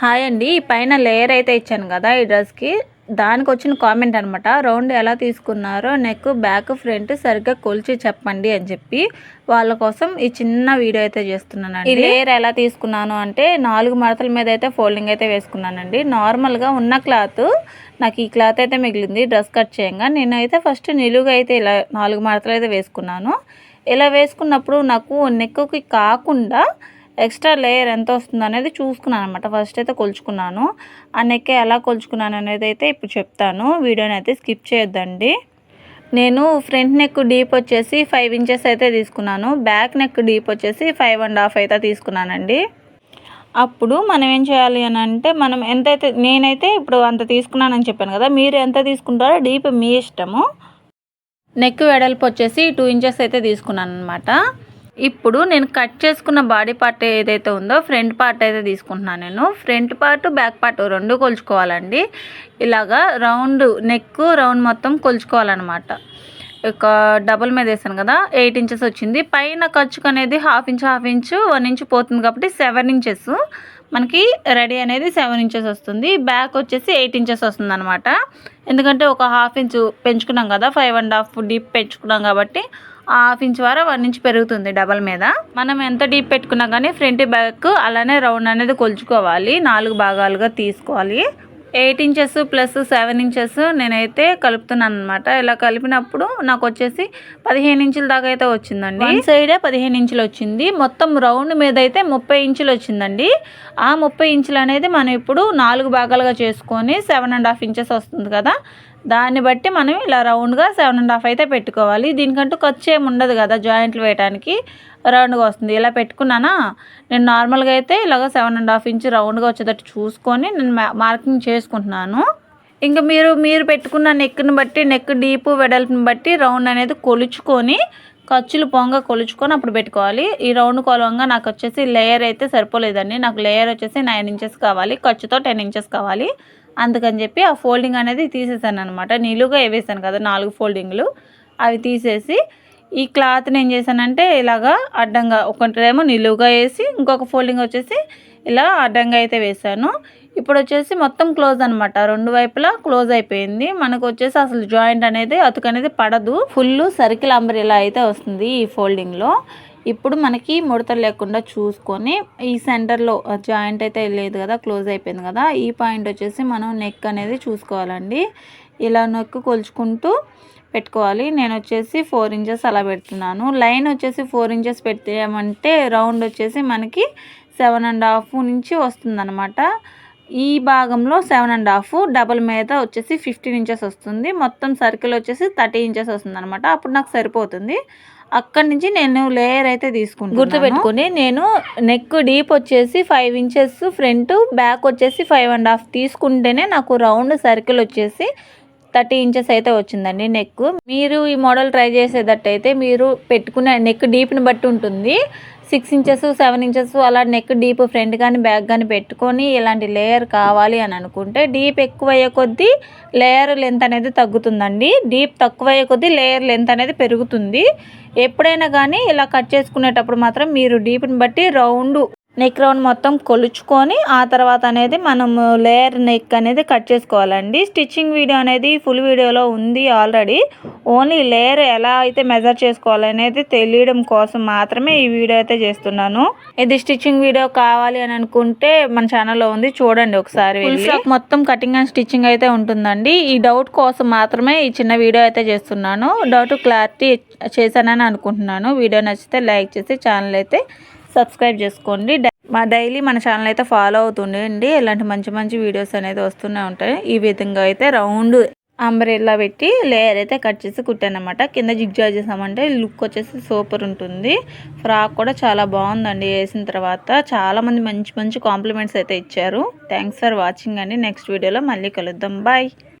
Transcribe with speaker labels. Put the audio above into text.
Speaker 1: Hi అండి. పైన layer అయితే ఇచ్చాను కదా ఈ డ్రెస్కి దానికి వచ్చిన కామెంట్ అనమాట రౌండ్ ఎలా తీసుకున్నారో నెక్ బ్యాక్ ఫ్రంట్ సరిగ్గా కొలిచి చెప్పండి అని చెప్పి వాళ్ళ కోసం ఈ చిన్న వీడియో అయితే చేస్తున్నానండి. ఈ లేయర్ ఎలా తీసుకున్నాను అంటే నాలుగు మడతల మీద అయితే ఫోల్డింగ్ అయితే వేసుకున్నానండి. నార్మల్గా ఉన్న క్లాత్ నాకు ఈ క్లాత్ అయితే మిగిలింది. డ్రెస్ కట్ చేయంగా. నేనైతే ఫస్ట్ నిలువుగా అయితే ఇలా నాలుగు మడతలు అయితే వేసుకున్నాను. ఇలా వేసుకున్నప్పుడు నాకు నెక్కి కాకుండా ఎక్స్ట్రా లేయర్ ఎంత వస్తుంది అనేది చూసుకున్నాను అనమాట ఫస్ట్ అయితే కొలుచుకున్నాను. ఆ నెక్ ఎలా కొలుచుకున్నాను అనేది అయితే ఇప్పుడు చెప్తాను. వీడియోని అయితే స్కిప్ చేయొద్దండి. నేను ఫ్రంట్ నెక్ డీప్ వచ్చేసి ఫైవ్ ఇంచెస్ అయితే తీసుకున్నాను. బ్యాక్ నెక్ డీప్ వచ్చేసి ఫైవ్ అండ్ హాఫ్ అయితే తీసుకున్నానండి. అప్పుడు మనం ఏం చేయాలి అని అంటే మనం ఎంతైతే నేనైతే ఇప్పుడు అంత తీసుకున్నానని చెప్పాను కదా మీరు ఎంత తీసుకుంటారో డీప్ మీ ఇష్టము. నెక్ వెడల్పు వచ్చేసి టూ ఇంచెస్ అయితే తీసుకున్నాను అనమాట ఇప్పుడు నేను కట్ చేసుకున్న బాడీ పార్ట్ ఏదైతే ఉందో ఫ్రంట్ పార్ట్ అయితే తీసుకుంటున్నాను నేను. ఫ్రంట్ పార్ట్ బ్యాక్ పార్ట్ రెండు కొలుచుకోవాలండి. ఇలాగా రౌండ్ నెక్ రౌండ్ మొత్తం కొలుచుకోవాలన్నమాట. ఒక డబుల్ మీద వేసాను కదా ఎయిట్ ఇంచెస్ వచ్చింది. పైన ఖర్చుకు అనేది half inch half inch one inch పోతుంది కాబట్టి సెవెన్ ఇంచెస్. మనకి రెడీ అనేది సెవెన్ ఇంచెస్ వస్తుంది. బ్యాక్ వచ్చేసి ఎయిట్ ఇంచెస్ వస్తుంది అనమాట ఎందుకంటే ఒక హాఫ్ ఇంచ్ పెంచుకున్నాం కదా ఫైవ్ అండ్ హాఫ్ డీప్ పెంచుకున్నాం కాబట్టి హాఫ్ ఇంచ్ వరకు వన్ ఇంచ్ పెరుగుతుంది డబల్ మీద. మనం ఎంత డీప్ పెట్టుకున్నా కానీ ఫ్రంట్ బ్యాక్ అలానే రౌండ్ అనేది కొలుచుకోవాలి. నాలుగు భాగాలుగా తీసుకోవాలి. Eight inches plus seven inches నేనైతే కలుపుతున్నాను అనమాట ఇలా కలిపినప్పుడు నాకు వచ్చేసి పదిహేను ఇంచుల దాకా అయితే వచ్చిందండి. వన్ సైడే పదిహేను ఇంచులు వచ్చింది. మొత్తం రౌండ్ మీద అయితే ముప్పై ఇంచులు వచ్చిందండి. ఆ ముప్పై ఇంచులు అనేది మనం ఇప్పుడు నాలుగు భాగాలుగా చేసుకొని సెవెన్ అండ్ హాఫ్ ఇంచెస్ వస్తుంది కదా. దాన్ని బట్టి మనం ఇలా రౌండ్గా సెవెన్ అండ్ హాఫ్ అయితే పెట్టుకోవాలి. దీనికంటూ ఖర్చు ఏమి ఉండదు కదా జాయింట్లు వేయడానికి రౌండ్గా వస్తుంది. ఇలా పెట్టుకున్నానా? నేను నార్మల్గా అయితే ఇలాగ సెవెన్ అండ్ హాఫ్ ఇంచ్ రౌండ్గా వచ్చేటట్టు చూసుకొని నేను మార్కింగ్ చేసుకుంటున్నాను. ఇంకా మీరు మీరు పెట్టుకున్న నెక్ని బట్టి నెక్ డీప్ వెడల్పుని బట్టి రౌండ్ అనేది కొలుచుకొని ఖర్చులు పొంగ కొలుచుకొని అప్పుడు పెట్టుకోవాలి. ఈ రౌండ్ కొలవంగా నాకు వచ్చేసి లేయర్ అయితే సరిపోలేదండి. నాకు లేయర్ వచ్చేసి నైన్ ఇంచెస్ కావాలి. ఖర్చుతో టెన్ ఇంచెస్ కావాలి. అందుకని చెప్పి ఆ ఫోల్డింగ్ అనేది తీసేసాను అనమాట నిలువుగా వేసాను కదా నాలుగు ఫోల్డింగ్లు. అవి తీసేసి ఈ క్లాత్ని ఏం చేశానంటే ఇలాగా అడ్డంగా ఒకటేమో నిలువుగా వేసి ఇంకొక ఫోల్డింగ్ వచ్చేసి ఇలా అడ్డంగా అయితే వేసాను ఇప్పుడు వచ్చేసి మొత్తం క్లోజ్ అనమాట రెండు వైపులా క్లోజ్ అయిపోయింది. మనకు వచ్చేసి అసలు జాయింట్ అనేది అతుకు అనేది పడదు. ఫుల్ సర్కిల్ అంబ్రెలా అయితే వస్తుంది ఈ ఫోల్డింగ్లో. ఇప్పుడు మనకి ముడతలు లేకుండా చూసుకొని ఈ సెంటర్లో జాయింట్ అయితే లేదు కదా క్లోజ్ అయిపోయింది కదా ఈ పాయింట్ వచ్చేసి మనం నెక్ అనేది చూసుకోవాలండి. ఇలా నెక్ కొలుచుకుంటూ పెట్టుకోవాలి. నేను వచ్చేసి ఫోర్ ఇంచెస్ అలా పెడుతున్నాను. లైన్ వచ్చేసి ఫోర్ ఇంచెస్ పెట్టామంటే రౌండ్ వచ్చేసి మనకి సెవెన్ అండ్ హాఫ్ నుంచి వస్తుందన్నమాట. ఈ భాగంలో సెవెన్ అండ్ హాఫ్ డబల్ మీద వచ్చేసి ఫిఫ్టీన్ ఇంచెస్ వస్తుంది. మొత్తం సర్కిల్ వచ్చేసి థర్టీ ఇంచెస్ వస్తుంది అనమాట అప్పుడు నాకు సరిపోతుంది. అక్కడి నుంచి నేను లేయర్ అయితే తీసుకుంటాను గుర్తుపెట్టుకుని నేను నెక్ డీప్ వచ్చేసి ఫైవ్ ఇంచెస్ ఫ్రంట్ బ్యాక్ వచ్చేసి ఫైవ్ అండ్ హాఫ్ తీసుకుంటేనే నాకు రౌండ్ సర్కిల్ వచ్చేసి థర్టీ ఇంచెస్ అయితే వచ్చిందండి నెక్ మీరు ఈ మోడల్ ట్రై చేసేటట్టయితే మీరు పెట్టుకునే నెక్ డీప్ని బట్టి ఉంటుంది. సిక్స్ ఇంచెస్ సెవెన్ ఇంచెస్ అలా నెక్ డీప్ ఫ్రంట్ కానీ బ్యాక్ కానీ పెట్టుకొని ఇలాంటి లేయర్ కావాలి అని అనుకుంటే డీప్ ఎక్కువ అయ్యే కొద్దీ లేయర్ లెంత్ అనేది తగ్గుతుందండి. డీప్ తక్కువ అయ్యే కొద్దీ లేయర్ లెంత్ అనేది పెరుగుతుంది. ఎప్పుడైనా కానీ ఇలా కట్ చేసుకునేటప్పుడు మాత్రం మీరు డీప్ని బట్టి రౌండ్ నెక్ రౌండ్ మొత్తం కొలుచుకొని ఆ తర్వాత అనేది మనము లేయర్ నెక్ అనేది కట్ చేసుకోవాలండి. స్టిచ్చింగ్ వీడియో అనేది ఫుల్ వీడియోలో ఉంది ఆల్రెడీ. ఓన్లీ లేయర్ ఎలా అయితే మెజర్ చేసుకోవాలనేది తెలియడం కోసం మాత్రమే ఈ వీడియో అయితే చేస్తున్నాను. ఇది స్టిచ్చింగ్ వీడియో కావాలి అని అనుకుంటే మన ఛానల్లో ఉంది. చూడండి ఒకసారి మొత్తం కటింగ్ అండ్ స్టిచ్చింగ్ అయితే ఉంటుందండి. ఈ డౌట్ కోసం మాత్రమే ఈ చిన్న వీడియో అయితే చేస్తున్నాను. డౌట్ క్లారిటీ చేశానని అనుకుంటున్నాను. వీడియో నచ్చితే లైక్ చేసి ఛానల్ అయితే సబ్స్క్రైబ్ చేసుకోండి. మా డైలీ మన ఛానల్ అయితే ఫాలో అవుతుండండి ఇలాంటి మంచి మంచి వీడియోస్ అనేది వస్తూనే ఉంటాయి. ఈ విధంగా అయితే రౌండ్ అంబ్రెల్లా పెట్టి లేయర్ అయితే కట్ చేసి కుట్టానమాట. కింద జిగ్జాగ్ చేసామంటే లుక్ వచ్చేసి సూపర్ ఉంటుంది. ఫ్రాక్ కూడా చాలా బాగుందండి. వేసిన తర్వాత చాలామంది మంచి మంచి కాంప్లిమెంట్స్ అయితే ఇచ్చారు. థ్యాంక్స్ ఫర్ వాచింగ్ అండి. నెక్స్ట్ వీడియోలో మళ్ళీ కలుద్దాం. బాయ్